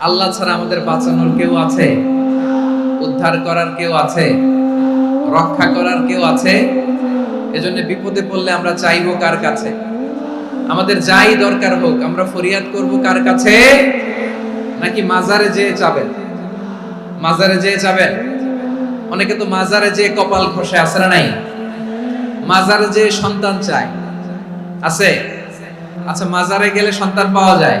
আল্লাহ ছাড়া আমাদের বাঁচানোর কেউ আছে? উদ্ধার করার কেউ আছে? রক্ষা করার কেউ আছে? এজন্য বিপদে পড়লে আমরা চাইব কার কাছে? আমাদের যাই দরকার হোক, আমরা ফরিয়াদ করব কার কাছে? নাকি মাজারে যেয়ে যাবেন? মাজারে যেয়ে চাবেন অনেকে তো মাজারে যেয়ে কপাল খসে আসে না নাই? মাজারে যেয়ে সন্তান চায়। আছে? আচ্ছা মাজারে গেলে সন্তান পাওয়া যায়।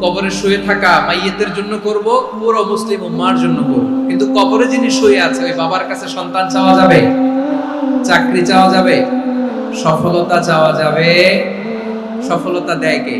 কবরে শুয়ে থাকা মাইয়েতের জন্য করব পুরো মুসলিম উম্মার জন্য করব। কিন্তু কবরে যিনি শুয়ে আছে, ওই বাবার কাছে সন্তান চাওয়া যাবে? চাকরি চাওয়া যাবে? সফলতা চাওয়া যাবে? সফলতা দেয় কে?